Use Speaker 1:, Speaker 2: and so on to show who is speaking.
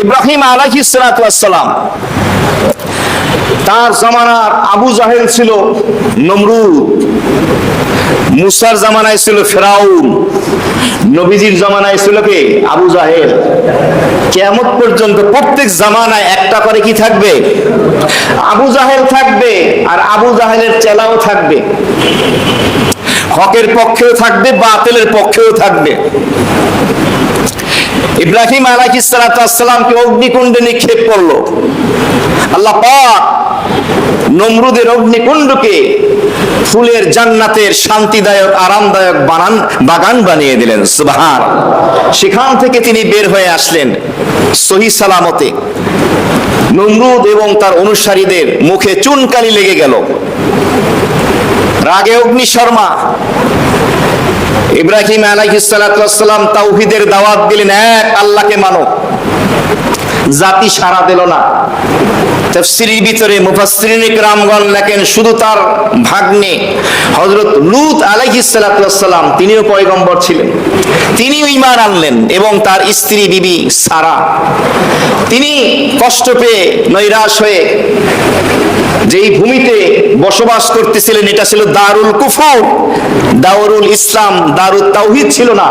Speaker 1: ইব্রাহিম আলাইহিসালাম তার জামানার আবু জাহেল ছিল নমরুদ। মুসার জামানায় ছিল ফেরাউন। নবীজির জামানায় ছিল কে? আবু জাহেল। কেমন পর্যন্ত প্রত্যেক জামানায় একটা করে কি থাকবে? আবু জাহেল থাকবে আর আবু জাহেলের চেলাও থাকবে। হকের পক্ষেও থাকবে, বাতিলের পক্ষেও থাকবে। ইব্রাহিম আলাইহিসসালামকে অগ্নিকুণ্ডে নিক্ষেপ করল। আল্লাহ পাক নমরুদের অগ্নিকুণ্ডকে ফুলের জান্নাতের শান্তিদায়ক, আরামদায়ক বানান, বাগান বানিয়ে দিলেন। সুবহান সেখান থেকে তিনি বের হয়ে আসলেন সহি সালামতে। নমরুদ এবং তার অনুসারীদের মুখে চুনকালি লেগে গেল। রাগে অগ্নি শর্মা ইব্রাহিম আলাইহিসসালাম তাওহীদের দাওয়াত দিলেন, এক, আল্লাহকে মানো। জাতি সারা দিল না। তাফসীরের ভিতরে মুফাসসিরিন ইকরামগণ লেখেন, শুধু তার ভাগ্নে, হযরত লূত আলাইহিস সালাম, তিনিও পয়গম্বর ছিলেন। তিনিও ঈমান আনলেন এবং তার স্ত্রী বিবি সারা। তিনি কষ্ট পেয়ে নৈরাশ হয়ে যেই ভূমিতে বসবাস করতেছিলেন এটা ছিল দারুল কুফর। দারুল ইসলাম দারুল তাওহিদ ছিল না।